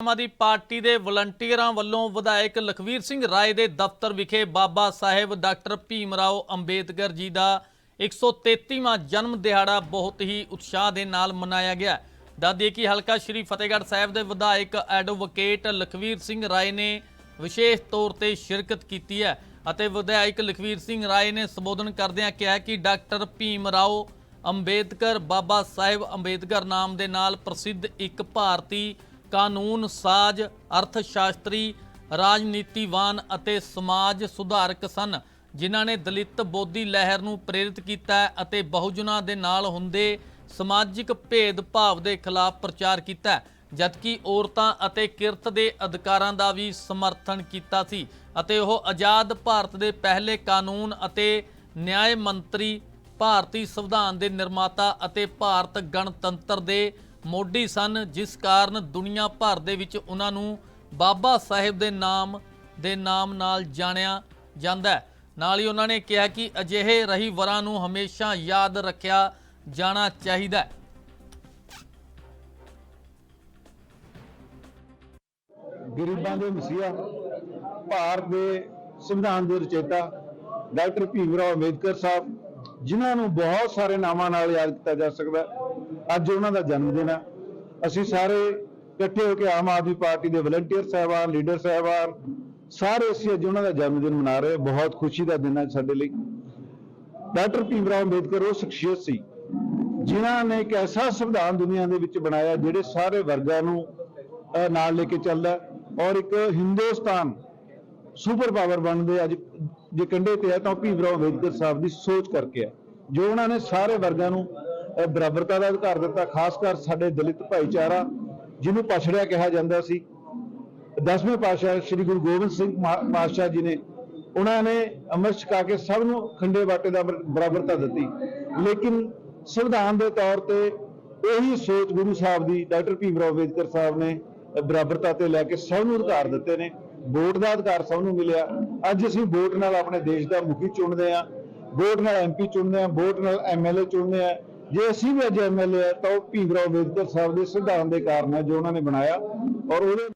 ਆਮ Aadmi party ਦੇ ਵਲੰਟੀਅਰਾਂ ਵੱਲੋਂ ਵਿਧਾਇਕ ਲਖਵੀਰ ਸਿੰਘ ਰਾਏ ਦੇ ਦਫ਼ਤਰ ਵਿਖੇ ਬਾਬਾ ਸਾਹਿਬ ਡਾਕਟਰ ਭੀਮ ਰਾਓ ਅੰਬੇਦਕਰ ਜੀ ਦਾ 133ਵਾਂ ਜਨਮ ਦਿਹਾੜਾ ਬਹੁਤ ਹੀ ਉਤਸ਼ਾਹ ਦੇ ਨਾਲ ਮਨਾਇਆ ਗਿਆ। ਦੱਸਦੀਏ ਕਿ ਹਲਕਾ ਸ਼੍ਰੀ ਫਤਿਹਗੜ੍ਹ ਸਾਹਿਬ ਦੇ ਵਿਧਾਇਕ ਐਡਵੋਕੇਟ ਲਖਵੀਰ ਸਿੰਘ ਰਾਏ ਨੇ ਵਿਸ਼ੇਸ਼ ਤੌਰ ਤੇ ਸ਼ਿਰਕਤ ਕੀਤੀ ਹੈ ਅਤੇ ਵਿਧਾਇਕ ਲਖਵੀਰ ਸਿੰਘ ਰਾਏ ਨੇ ਸੰਬੋਧਨ ਕਰਦਿਆਂ ਕਿਹਾ ਕਿ ਡਾਕਟਰ ਭੀਮ ਰਾਓ ਅੰਬੇਦਕਰ, ਬਾਬਾ ਸਾਹਿਬ ਅੰਬੇਦਕਰ ਨਾਮ ਦੇ ਨਾਲ ਪ੍ਰਸਿੱਧ ਇੱਕ ਭਾਰਤੀ ਕਾਨੂੰਨ, ਸਾਜ਼ ਅਰਥ ਸ਼ਾਸਤਰੀ ਰਾਜਨੀਤੀਵਾਨ ਅਤੇ ਸਮਾਜ ਸੁਧਾਰਕ ਸਨ, ਜਿਨ੍ਹਾਂ ਨੇ ਦਲਿਤ ਬੋਧੀ ਲਹਿਰ ਨੂੰ ਪ੍ਰੇਰਿਤ ਕੀਤਾ ਅਤੇ ਬਹੁਜਨਾਂ ਦੇ ਨਾਲ ਹੁੰਦੇ ਸਮਾਜਿਕ ਭੇਦਭਾਵ ਦੇ ਖਿਲਾਫ ਪ੍ਰਚਾਰ ਕੀਤਾ, ਜਦਕਿ ਔਰਤਾਂ ਅਤੇ ਕਿਰਤ ਦੇ ਅਧਿਕਾਰਾਂ ਦਾ ਵੀ ਸਮਰਥਨ ਕੀਤਾ ਸੀ ਅਤੇ ਉਹ ਆਜ਼ਾਦ ਭਾਰਤ ਦੇ ਪਹਿਲੇ ਕਾਨੂੰਨ ਅਤੇ ਨਿਆਂ ਮੰਤਰੀ, ਭਾਰਤੀ ਸੰਵਿਧਾਨ ਦੇ ਨਿਰਮਾਤਾ ਅਤੇ ਭਾਰਤ ਗਣਤੰਤਰ ਦੇ ਮੋਢੀ ਸਨ, ਜਿਸ ਕਾਰਨ ਦੁਨੀਆ ਭਰ ਦੇ ਵਿੱਚ ਉਹਨਾਂ ਨੂੰ ਬਾਬਾ ਸਾਹਿਬ ਦੇ ਨਾਮ ਦੇ ਨਾਮ ਨਾਲ ਜਾਣਿਆ ਜਾਂਦਾ ਹੈ। ਨਾਲ ਹੀ ਉਹਨਾਂ ਨੇ ਕਿਹਾ ਕਿ ਅਜਿਹੇ ਰਹੀ ਵਰਾਂ ਨੂੰ ਹਮੇਸ਼ਾ ਯਾਦ ਰੱਖਿਆ ਜਾਣਾ ਚਾਹੀਦਾ ਹੈ। ਗਰੀਬਾਂ ਦੇ ਮਸੀਹਾ, ਭਾਰਤ ਦੇ ਸੰਵਿਧਾਨ ਦੇ ਰਚੇਤਾ ਡਾਕਟਰ ਭੀਮ ਰਾਓ ਅੰਬੇਦਕਰ ਸਾਹਿਬ ਜਿਨ੍ਹਾਂ ਨੂੰ ਬਹੁਤ ਸਾਰੇ ਨਾਮਾਂ ਨਾਲ ਯਾਦ ਕੀਤਾ ਜਾ ਸਕਦਾ ਅੱਜ ਉਹਨਾਂ ਦਾ ਜਨਮ ਦਿਨ ਹੈ। ਅਸੀਂ ਸਾਰੇ ਇਕੱਠੇ ਹੋ ਕੇ ਆਮ ਆਦਮੀ ਪਾਰਟੀ ਦੇ ਵਲੰਟੀਅਰ ਸਾਹਿਬਾਨ, ਲੀਡਰ ਸਾਹਿਬਾਨ, ਸਾਰੇ ਅਸੀਂ ਅੱਜ ਉਹਨਾਂ ਦਾ ਜਨਮ ਦਿਨ ਮਨਾ ਰਹੇ ਬਹੁਤ ਖੁਸ਼ੀ ਦਾ ਦਿਨ ਹੈ ਸਾਡੇ ਲਈ। ਡਾਕਟਰ ਭੀਮ ਰਾਓ ਅੰਬੇਦਕਰ ਉਹ ਸ਼ਖਸੀਅਤ ਸੀ, ਜਿਨ੍ਹਾਂ ਨੇ ਇੱਕ ਐਸਾ ਸੰਵਿਧਾਨ ਦੁਨੀਆ ਦੇ ਵਿੱਚ ਬਣਾਇਆ, ਜਿਹੜੇ ਸਾਰੇ ਵਰਗਾਂ ਨੂੰ ਨਾਲ ਲੈ ਕੇ ਚੱਲਦਾ ਔਰ ਇੱਕ ਹਿੰਦੁਸਤਾਨ ਸੁਪਰ ਪਾਵਰ ਬਣਦੇ ਅੱਜ ਜੇ ਕੰਡੇ ਤੇ ਹੈ ਤਾਂ ਉਹ ਭੀਮ ਰਾਓ ਅੰਬੇਦਕਰ ਸਾਹਿਬ ਦੀ ਸੋਚ ਕਰਕੇ ਹੈ ਜੋ ਉਹਨਾਂ ਨੇ ਸਾਰੇ ਵਰਗਾਂ ਨੂੰ ਬਰਾਬਰਤਾ ਦਾ ਅਧਿਕਾਰ ਦਿੱਤਾ, ਖਾਸ ਕਰ ਸਾਡੇ ਦਲਿਤ ਭਾਈਚਾਰਾ, ਜਿਹਨੂੰ ਪਛੜਿਆ ਕਿਹਾ ਜਾਂਦਾ ਸੀ। ਦਸਵੇਂ ਪਾਤਸ਼ਾਹ ਸ੍ਰੀ ਗੁਰੂ ਗੋਬਿੰਦ ਸਿੰਘ ਪਾਤਸ਼ਾਹ ਜੀ ਨੇ ਉਹਨਾਂ ਨੇ ਅੰਮ੍ਰਿਤ ਛਕਾ ਕੇ ਸਭ ਨੂੰ ਖੰਡੇ ਬਾਟੇ ਦਾ ਬਰਾਬਰਤਾ ਦਿੱਤੀ। ਲੇਕਿਨ ਸੰਵਿਧਾਨ ਦੇ ਤੌਰ ਤੇ ਇਹੀ ਸੋਚ ਗੁਰੂ ਸਾਹਿਬ ਦੀ, ਡਾਕਟਰ ਭੀਮ ਰਾਓ ਅੰਬੇਦਕਰ ਸਾਹਿਬ ਨੇ ਬਰਾਬਰਤਾ ਤੇ ਲੈ ਕੇ ਸਭ ਨੂੰ ਅਧਿਕਾਰ ਦਿੱਤੇ ਨੇ। ਵੋਟ ਦਾ ਅਧਿਕਾਰ ਸਭ ਨੂੰ ਮਿਲਿਆ। ਅੱਜ ਅਸੀਂ ਵੋਟ ਨਾਲ ਆਪਣੇ ਦੇਸ਼ ਦਾ ਮੁਖੀ ਚੁਣਦੇ ਆ ਵੋਟ ਨਾਲ ਐਮਪੀ ਚੁਣਦੇ ਆ ਵੋਟ ਨਾਲ ਐਮਐਲਏ ਚੁਣਦੇ ਆ ਜੇ ਅਸੀਂ ਵੀ ਅੱਜ ਐਮਐਲਏ ਆ ਤਾਂ ਉਹ ਭੀਮ ਰਾਓ ਅੰਬੇਦਕਰ ਸਾਹਿਬ ਦੇ ਸੰਵਿਧਾਨ ਦੇ ਕਾਰਨ ਹੈ ਜੋ ਉਹਨਾਂ ਨੇ ਬਣਾਇਆ ਔਰ ਉਹਦੇ